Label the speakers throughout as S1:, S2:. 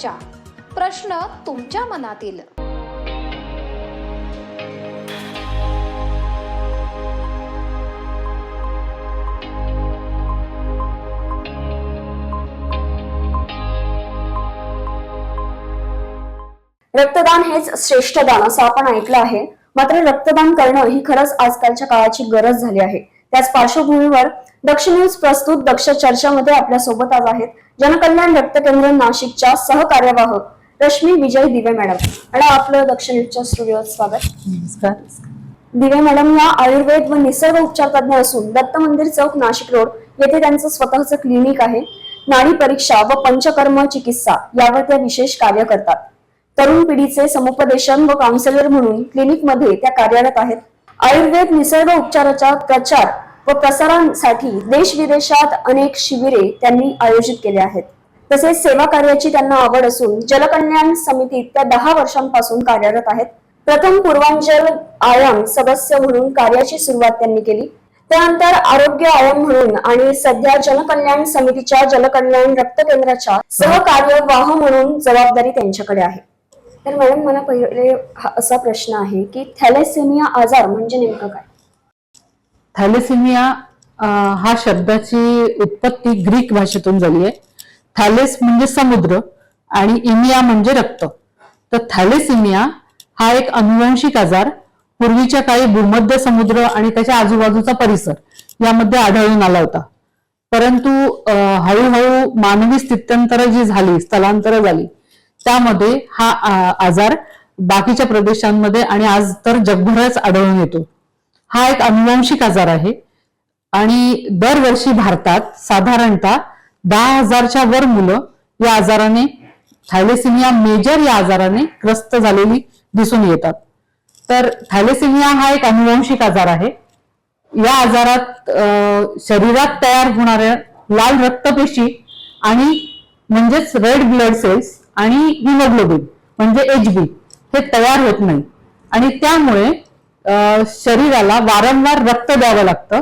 S1: चर्चा. प्रश्न तुमच्या मनातील.
S2: रक्तदान हेच श्रेष्ठ दान असं आपण ऐकलं आहे. मात्र रक्तदान करणं ही खरंच आजकालच्या काळाची गरज झाली आहे. त्याच पार्श्वभूमीवर दक्ष न्यूज प्रस्तुत दक्ष चर्चामध्ये आपल्यासोबत आज आहेत. जनकल्याण रक्त केंद्र नाशिकच्या सहकार्यवाह रश्मी विजय दिवे मॅडम. मॅडम आपलं दक्ष न्यूजच्या स्टुडिओत स्वागत.
S3: नमस्कार.
S2: दिवे मॅडम या आयुर्वेद व निसर्ग उपचार तज्ञ असून दत्त मंदिर चौक नाशिक रोड येथे त्यांचं स्वतःचं क्लिनिक आहे. नाडी परीक्षा व पंचकर्म चिकित्सा यावर त्या विशेष कार्य करतात. तरुण पिढीचे समुपदेशन व काउन्सिलर म्हणून क्लिनिकमध्ये त्या कार्यरत आहेत. आयुर्वेद निसर्ग उपचाराच्या प्रचार व प्रसारांसाठी देश विदेशात अनेक शिबिरे त्यांनी आयोजित केले आहेत. तसेच सेवा कार्याची त्यांना आवड असून जलकल्याण समितीत त्या दहा वर्षांपासून कार्यरत आहेत. प्रथम पूर्वांचल आयाम सदस्य म्हणून कार्याची सुरुवात त्यांनी केली. त्यानंतर आरोग्य आयाम म्हणून आणि सध्या जनकल्याण समितीच्या जलकल्याण रक्त केंद्राच्या सहकार्यवाह म्हणून जबाबदारी त्यांच्याकडे आहे. तर मॅडम मला पहिले हा असा प्रश्न आहे की थॅलेसेमिया आजार म्हणजे नेमकं काय?
S3: थॅलेसिमिया हा शब्दाची उत्पत्ती ग्रीक भाषेतून झाली आहे. थॅलेस म्हणजे समुद्र आणि इमिया म्हणजे रक्त. तर थॅलेसिमिया हा एक अनुवंशिक आजार पूर्वीच्या काळी भूमध्य समुद्र आणि त्याच्या आजूबाजूचा परिसर यामध्ये आढळून आला होता. परंतु हळूहळू मानवी स्थित्यंतर जी झाली स्थलांतर झाली त्यामध्ये हा आजार बाकीच्या प्रदेशांमध्ये आणि आज तर जगभरच आढळून येतो. हा एक अनुवांशिक आजार आहे आणि दरवर्षी भारतात साधारणतः दहा हजारच्या वर मुलं या आजाराने थॅलेसिमिया मेजर या आजाराने ग्रस्त झालेली दिसून येतात. तर थॅलेसिमिया हा एक अनुवांशिक आजार आहे. या आजारात शरीरात तयार होणाऱ्या लाल रक्तपेशी आणि म्हणजेच रेड ब्लड सेल्स आणि हिमोग्लोबिन म्हणजे एच बी हे तयार होत नाही. आणि त्यामुळे शरीराला वारंवार रक्त द्यावं लागतं.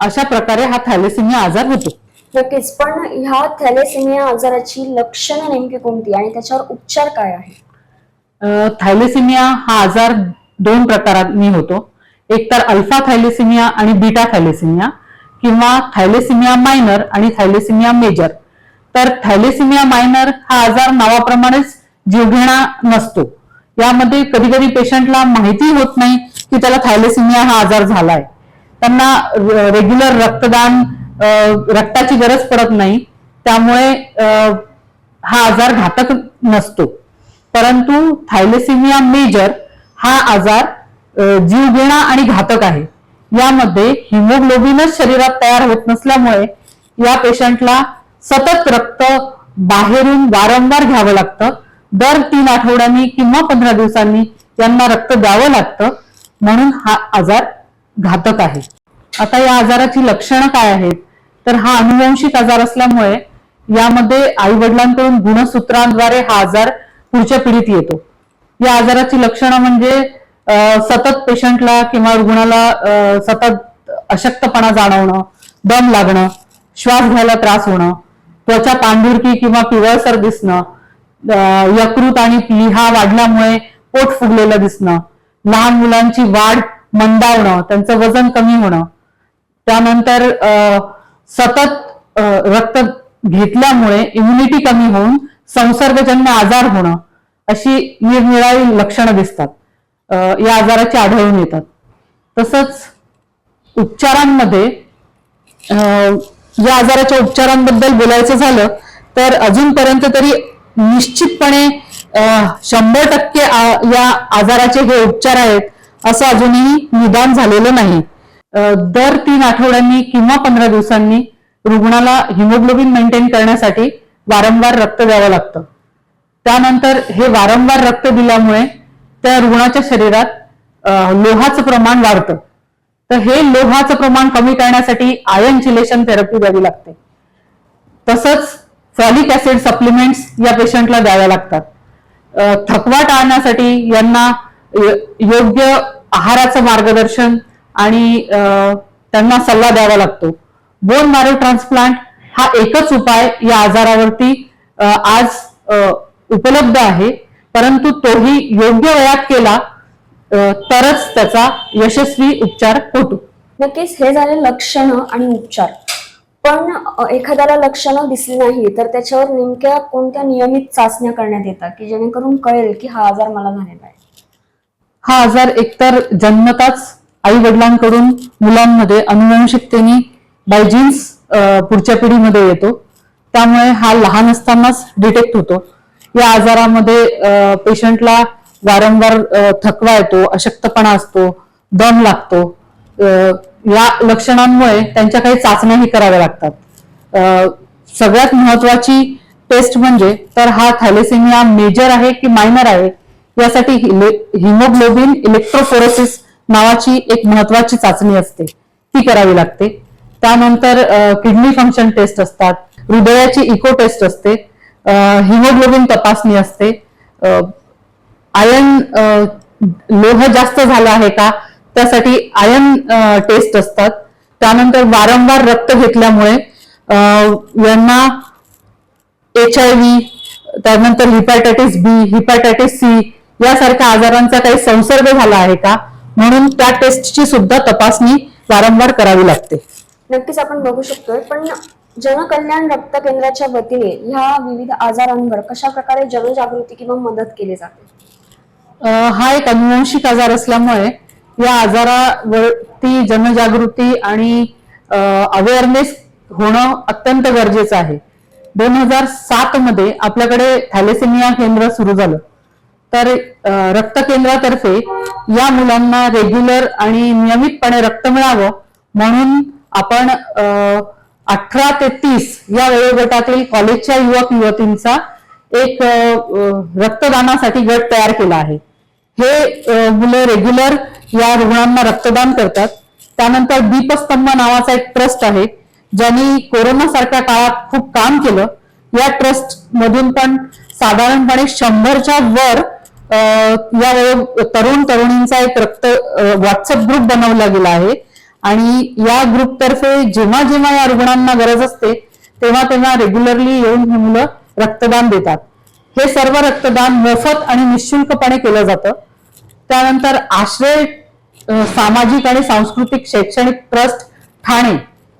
S3: अशा प्रकारे हा थॅलेसिमिया आजार होतो.
S2: नक्कीच पण ह्या थॅलेसेमिया आजाराची लक्षणं नेमकी कोणती आणि त्याच्यावर उपचार काय आहे
S3: अं, थॅलेसिमिया हा आजार दोन प्रकारांनी होतो. एक तर अल्फा थॅलेसिमिया आणि बीटा थॅलेसिमिया किंवा थॅलेसिमिया मायनर आणि थॅलेसिमिया मेजर. तर थॅलेसिमिया मायनर हा आजार नावाप्रमाणेच जीवघेणा नसतो. यामध्ये कधी कधी पेशंटला माहिती होत नाही की त्याला थायलेसिमिया हा आजार झालाय. त्यांना रेग्युलर रक्तदान रक्ताची गरज पडत नाही. त्यामुळे हा आजार घातक नसतो. परंतु थायलेसिमिया मेजर हा आजार जीवघेणा आणि घातक आहे. यामध्ये हिमोग्लोबिनच शरीरात तयार होत नसल्यामुळे या पेशंटला सतत रक्त बाहेरून वारंवार घ्यावं लागतं. दर तीन आठवड्यांनी किंवा पंधरा दिवसांनी यांना रक्त द्यावं लागतं. म्हणून हा आजार घातक आहे. आता या आजाराची लक्षणं काय आहेत? तर हा अनुवंशिक आजार असल्यामुळे यामध्ये आई वडिलांकडून गुणसूत्रांद्वारे हा आजार पुढच्या पिढीत येतो. या आजाराची लक्षणं म्हणजे सतत पेशंटला किंवा रुग्णाला सतत अशक्तपणा जाणवणं दम लागणं श्वास घ्यायला त्रास होणं त्वचा पांढुरकी किंवा पिवळसर दिसणं यकृत आणि लिहा वाढल्यामुळे पोट फुगलेलं दिसणं लहान मुलांची वाढ मंदावणं त्यांचं वजन कमी होणं. त्यानंतर सतत रक्त घेतल्यामुळे इम्युनिटी कमी होऊन संसर्गजन्य आजार होणं अशी निरनिराळी लक्षणं दिसतात. या आजाराची आढळून येतात. तसंच उपचारांमध्ये या आजाराच्या उपचारांबद्दल बोलायचं झालं तर अजूनपर्यंत तरी निश्चितपणे शंभर टक्के या आजाराचे हे उपचार आहेत असं अजूनही निदान झालेलं नाही. दर तीन आठवड्यांनी किंवा पंधरा दिवसांनी रुग्णाला हिमोग्लोबिन मेंटेन करण्यासाठी वारंवार रक्त द्यावं लागतं. त्यानंतर हे वारंवार रक्त दिल्यामुळे त्या रुग्णाच्या शरीरात लोहाचं प्रमाण वाढतं. तर हे लोहाचं प्रमाण कमी करण्यासाठी आयन चिलेशन थेरपी द्यावी लागते. तसंच फॉलिक ऍसिड सप्लिमेंट्स या पेशंटला द्याव्या लागतात. थकवा टाळण्यासाठी यांना योग्य आहाराचं मार्गदर्शन आणि त्यांना सल्ला द्यावा लागतो. बोन मॅरो ट्रान्सप्लांट हा एकच उपाय या आजारावरती आज उपलब्ध आहे. परंतु तोही योग्य वयात केला तरच त्याचा यशस्वी उपचार होतो.
S2: नक्कीच हे झाले लक्षणं आणि उपचार. पण एखाद्याला लक्षणं दिसली नाही तर त्याच्यावर नेमक्या कोणत्या नियमित चाचण्या करण्यात येतात की जेणेकरून कळेल की हा आजार मला झालेला आहे?
S3: हा आजार एकतर जन्मताच आई वडिलांकडून मुलांमध्ये अनुवंशिकतेने बाय जीन्स पुढच्या पिढीमध्ये येतो. त्यामुळे हा लहान असतानाच डिटेक्ट होतो. या आजारामध्ये पेशंटला वारंवार थकवा येतो अशक्तपणा असतो दम लागतो. या लक्षणांमुळे त्यांच्या काही चाचण्याही कराव्या लागतात. सगळ्यात महत्वाची टेस्ट म्हणजे तर हा थॅलेसेमिया मेजर आहे की मायनर आहे? यासाठी हिमोग्लोबिन इलेक्ट्रोफोरोसिस नावाची एक महत्वाची चाचणी असते. ती करावी लागते. त्यानंतर किडनी फंक्शन टेस्ट असतात. हृदयाची इको टेस्ट असते. हिमोग्लोबिन तपासणी असते. आयन लोह जास्त झाला आहे का? त्यासाठी आयन टेस्ट असतात. त्यानंतर वारंवार रक्त घेतल्यामुळे यांना एच आय व्ही त्यानंतर हिपॅटायटिस बी हिपॅटायटिस सी यासारख्या आजारांचा काही संसर्ग झाला आहे का? म्हणून त्या टेस्टची सुद्धा तपासणी वारंवार करावी लागते.
S2: नक्कीच आपण बघू शकतोय पण जनकल्याण रक्त केंद्राच्या वतीने ह्या विविध आजारांवर कशा प्रकारे जनजागृती किंवा मदत केली जाते?
S3: हा एक अनुवंशिक आजार असल्यामुळे या आजारावरती जनजागृती आणि अवेअरनेस होणं अत्यंत गरजेचं आहे. दोन हजार सात मध्ये आपल्याकडे थॅलेसेमिया केंद्र सुरू झालं. तर रक्त केंद्रातर्फे या मुलांना रेग्युलर आणि नियमितपणे रक्त मिळावं म्हणून आपण अठरा ते तीस या वयोगटातील कॉलेजच्या युवक युवतींचा एक रक्तदानासाठी गट तयार केला आहे. हे मुलं रेग्युलर या रुग्णांना रक्तदान करतात. त्यानंतर दीपस्तंभ नावाचा एक ट्रस्ट आहे ज्यांनी कोरोना सारख्या काळात खूप काम केलं. या ट्रस्ट मधून पण साधारणपणे शंभरच्या वर या तरुण तरुणींचा एक रक्त व्हॉट्सअप ग्रुप बनवला गेला आहे. आणि या ग्रुपतर्फे जेव्हा जेव्हा या रुग्णांना गरज असते तेव्हा तेव्हा रेग्युलरली येऊन ही मुलं रक्तदान देतात. हे सर्व रक्तदान मोफत आणि निशुल्कपणे केलं जातं. त्यानंतर आश्रय सामाजिक आणि सांस्कृतिक शैक्षणिक ट्रस्ट ठाणे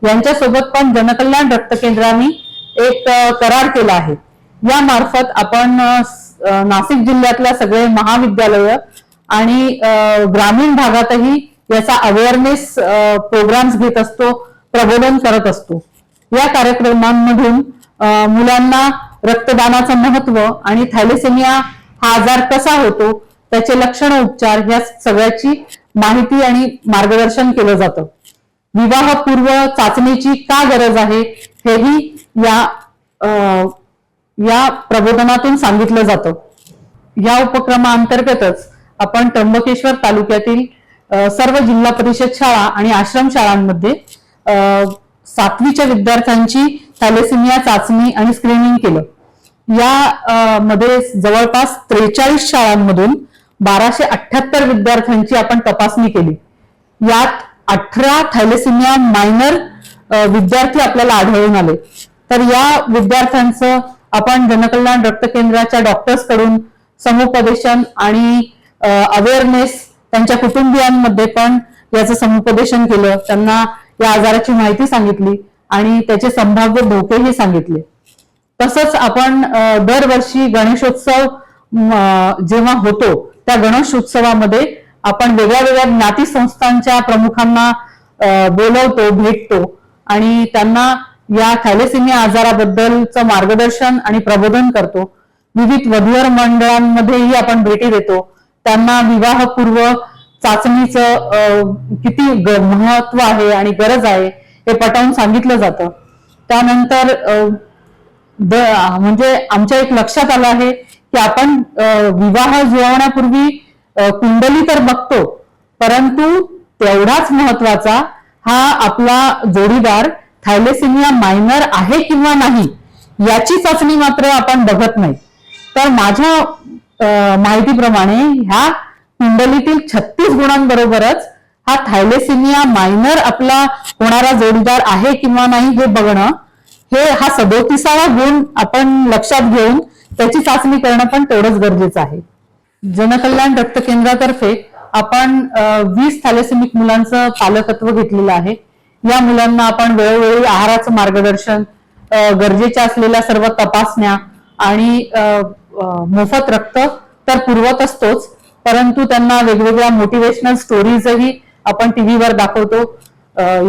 S3: यांच्यासोबत पण जनकल्याण रक्त केंद्राने एक करार केला आहे. या मार्फत आपण नाशिक जिल्ह्यातल्या सगळे महाविद्यालय आणि ग्रामीण भागातही याचा अवेअरनेस प्रोग्राम्स घेत असतो प्रबोधन करत असतो. या कार्यक्रमांमधून मुलांना रक्तदानाचं महत्त्व आणि थॅलेसेमिया हा आजार कसा होतो त्याचे लक्षण उपचार या सगळ्याची माहिती आणि मार्गदर्शन केलं जातं. विवाहपूर्व चाचणीची का गरज आहे हेही या अ, या प्रबोधनातून सांगितलं जातं. या उपक्रमाअंतर्गतच आपण त्र्यंबकेश्वर तालुक्यातील सर्व जिल्हा परिषद शाळा आणि आश्रम शाळांमध्ये सातवीच्या विद्यार्थ्यांची थॅलेसिमिया चाचणी आणि स्क्रीनिंग केलं. या मध्ये जवळपास त्रेचाळीस शाळांमधून बाराशे अठ्याहत्तर विद्यार्थ्यांची आपण तपासणी केली. यात अठरा थॅलेसिमिया मायनर विद्यार्थी आपल्याला आढळून आले. तर या विद्यार्थ्यांचं आपण जनकल्याण रक्त केंद्राच्या डॉक्टर्सकडून समुपदेशन आणि अवेअरनेस त्यांच्या कुटुंबियांमध्ये पण याचं समुपदेशन केलं. त्यांना या आजाराची माहिती सांगितली. आणि त्याचे संभाव्य धोकेही सांगितले. तसंच आपण दरवर्षी गणेशोत्सव जेव्हा होतो त्या गणेश उत्सवामध्ये आपण वेगळ्या वेगळ्या ज्ञाती संस्थांच्या प्रमुखांना बोलवतो भेटतो. आणि त्यांना या थॅलेसिमिया आजाराबद्दलचं मार्गदर्शन आणि प्रबोधन करतो. विविध वधूवर मंडळांमध्येही आपण भेटी देतो. त्यांना विवाहपूर्व चाचणीचं किती महत्त्व आहे आणि गरज आहे ते पटवून सांगितलं जातं. त्यानंतर म्हणजे आमच्या एक लक्षात आलं आहे की आपण विवाह जुळवण्यापूर्वी कुंडली तर बघतो परंतु तेवढाच महत्त्वाचा हा आपला जोडीदार थायलेसिमिया मायनर आहे किंवा नाही याची चाचणी मात्र आपण बघत नाही. तर माझ्या माहितीप्रमाणे ह्या कुंडलीतील छत्तीस गुणांबरोबरच हा थायलेसिमिया मायनर आपला होणारा जोडीदार आहे किंवा नाही हे बघणं हे हा सदोतीसावा गुण आपण लक्षात घेऊन त्याची चाचणी करणं पण तेवढंच गरजेचं आहे. जनकल्याण रक्त केंद्रातर्फे आपण वीस थॅलेसेमिक मुलांचं पालकत्व घेतलेलं आहे. या मुलांना आपण वेळोवेळी आहाराचं मार्गदर्शन गरजेच्या असलेल्या सर्व तपासण्या आणि मोफत रक्त तर पुरवत असतोच परंतु त्यांना वेगवेगळ्या मोटिवेशनल स्टोरीजही आपण टीव्हीवर दाखवतो.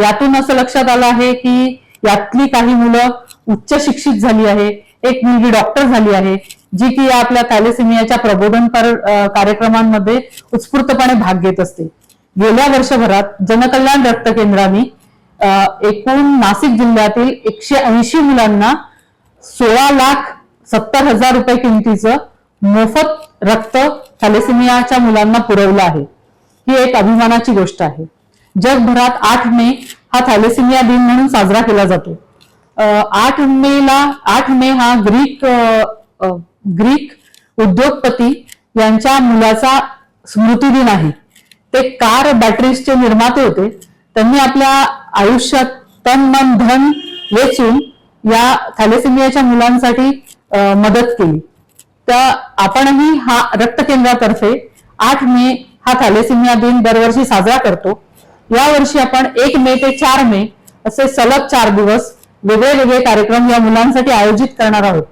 S3: यातून असं लक्षात आलं आहे की यातली काही मुलं उच्च शिक्षित झाली आहे. एक मुलगी डॉक्टर झाली आहे जी की या आपल्या थॅलेसिमियाच्या प्रबोधनपर कार्यक्रमांमध्ये उत्स्फूर्तपणे भाग घेत असते. गेल्या वर्षभरात जनकल्याण रक्त केंद्राने एकूण नाशिक जिल्ह्यातील एकशे ऐंशी मुलांना सोळा लाख सत्तर हजार रुपये किमतीचं मोफत रक्त थॅलेसिमियाच्या मुलांना पुरवलं आहे. ही एक अभिमानाची गोष्ट आहे. जगभरात आठ मे हा थॅलेसिमिया दिन म्हणून साजरा केला जातो. आठ मेला आठ मे हा ग्रीक ग्रीक उद्योगपती यांच्या मुलाचा स्मृती दिन आहे. ते कार बॅटरीजचे निर्माते होते. त्यांनी आपल्या आयुष्यात तन मन धन वेचून या थॅलेसिमियाच्या मुलांसाठी मदत केली. तर आपणही हा रक्तकेंद्रातर्फे आठ मे हा थॅलेसिमिया दिन दरवर्षी साजरा करतो. यावर्षी आपण एक मे ते चार मे असे सलग चार दिवस वेगळे वेगळे कार्यक्रम या मुलांसाठी आयोजित करणार आहोत.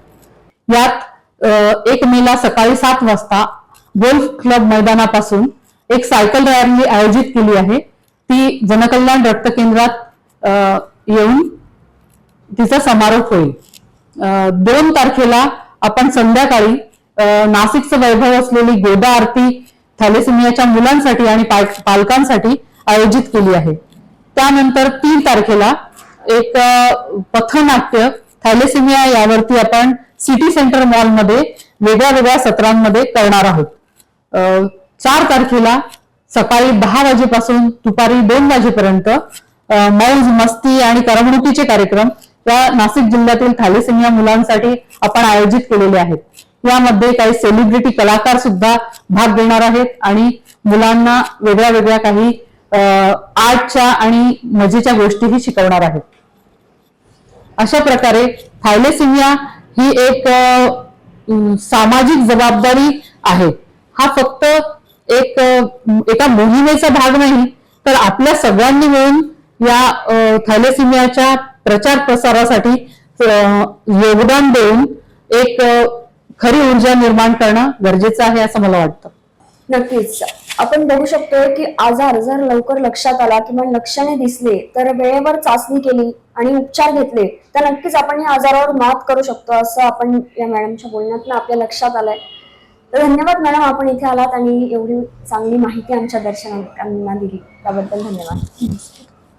S3: यात एक मेला सकाळी सात वाजता गोल्फ क्लब मैदानापासून एक सायकल रॅली आयोजित केली आहे. ती जनकल्याण रक्त केंद्रात येऊन तिचा समारोप होईल. दोन तारखेला आपण संध्याकाळी नाशिकचं वैभव असलेली गोदा आरती थॅलेसिमियाच्या मुलांसाठी आणि पालकांसाठी आयोजित केली आहे. त्यानंतर तीन तारखेला एक पथनाट्य थॅलेसिमिया यावरती आपण सिटी सेंटर मॉलमध्ये वेगळ्या वेगळ्या सत्रांमध्ये करणार आहोत. चार तारखेला सकाळी दहा वाजेपासून दुपारी दोन वाजेपर्यंत मौज मस्ती आणि करमणुकीचे कार्यक्रम या नाशिक जिल्ह्यातील थॅलेसिमिया मुलांसाठी आपण आयोजित केलेले आहेत. यामध्ये काही सेलिब्रिटी कलाकार सुद्धा भाग घेणार आहेत आणि मुलांना वेगळ्या वेगळ्या काही आर्टच्या आणि मजेच्या गोष्टीही शिकवणार आहेत. अशा प्रकारे थायलेसिमिया ही एक सामाजिक जबाबदारी आहे. हा फक्त एक एका मोहिमेचा भाग नाही तर आपल्या सगळ्यांनी मिळून या थायलेसिमियाच्या प्रचार प्रसारासाठी योगदान देऊन एक खरी ऊर्जा निर्माण करणं गरजेचं आहे असं मला वाटतं.
S2: नक्कीच. आपण बघू शकतोय की आजार जर लवकर लक्षात आला किंवा लक्षणे दिसले तर वेळेवर चाचणी केली आणि उपचार घेतले तर नक्कीच आपण या आजारावर मात करू शकतो असं आपण या मॅडमच्या बोलण्यातून आपल्या लक्षात आलंय. तर धन्यवाद मॅडम आपण इथे आलात आणि एवढी चांगली माहिती आमच्या दर्शकांना दिली. त्याबद्दल धन्यवाद.